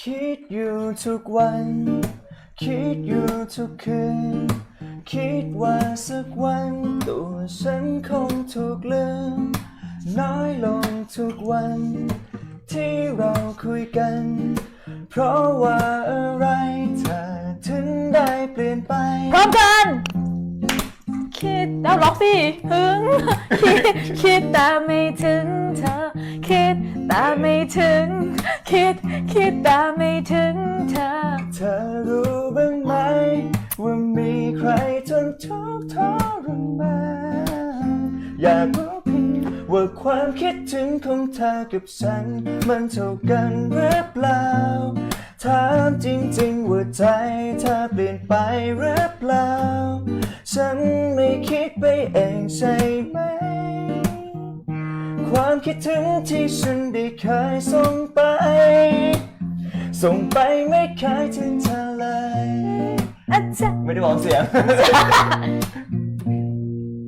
คิดอยู่ทุกวัน คิดอยู่ทุกคืน คิดว่าสักวันตัวฉันคงถูกลืมน้อยลงทุกวัน ที่เราคุยกัน เพราะว่าอะไรเธอถึงได้เปลี่ยนไป พร้อมกัน คิดแล้วล็อกสิถึงคิดคิดแต่ไม่ถึงเธอ คิดแต่ไม่ถึง คิดคิดแต่ไม่ถึงเธอ เธอรู้บ้างไหม ว่ามีใครทนทุกข์ทรมานอยากรู้เพียงว่าความคิดถึงของเธอกับฉัน มันเท่ากันหรือเปล่า ถามจริงๆว่าใจเธอเปลี่ยนไปหรือเปล่า ฉันไม่คิดไปเองใช่ไหม ความคิดถึงที่ฉันได้เคยส่งไป ส่งไปไม่เคยถึงเธอเลย อาจารย์ไม่ได้บอกเสียง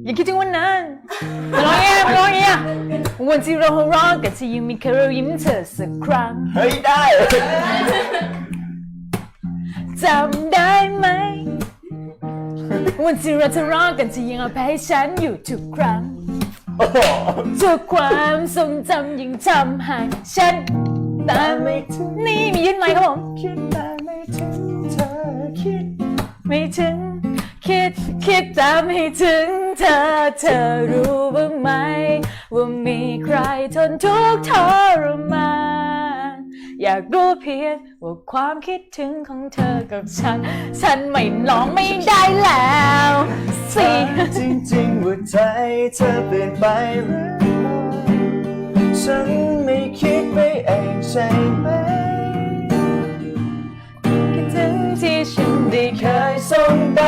อย่าคิดถึงวันนั้นร้องเงี้ยร้องเงี้ยวันที่เราหัวเราะกันที่ยังมีแค่เรายิ้มเธอสักครั้งเฮ้ยได้ จำได้ไหม วันที่เราทะเลาะกันที่ยังเอาแพ้ให้ฉันอยู่ทุกครั้งโอ้โหทุกความทรงจำยังจำให้ฉันแต่ไม่ถึงนี่มียื่นไหมค์ครับผม คิดแต่ไม่ถึงเธอคิด ไม่ถึง คิดคิดแต่ไม่ถึงเธอเธอรู้บ้างไหม ว่ามีใครทนทุกข์ทรมาน อยากรู้เพียงว่าความคิดถึงของเธอกับฉัน ฉันไม่ร้องไม่ได้แล้วสิจริงๆว่าใจเธอเปลี่ยนไปหรือเปล่าฉันไม่คิดไปเองใช่ไหมคิดถึงที่ฉันได้เคยยส่งไป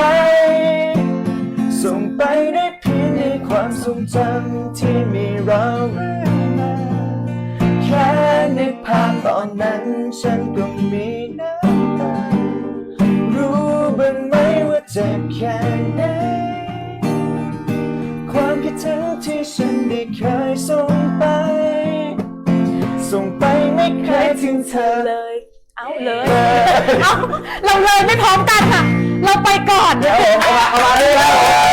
ส่งไปได้เพียงในความทรงจำที่มีเรา อนนั้นฉันก็มีน้ำตารู้บ้างไหมว่าเจ็บแค่ไหน ความคิดถึงที่ฉันได้เคยส่งไป ส่งไปไม่เคยถึงเธอเลย เอาเลย เอาเราเลยไม่พร้อมกันค่ะ เราไปก่อน เอามาเอามาเลย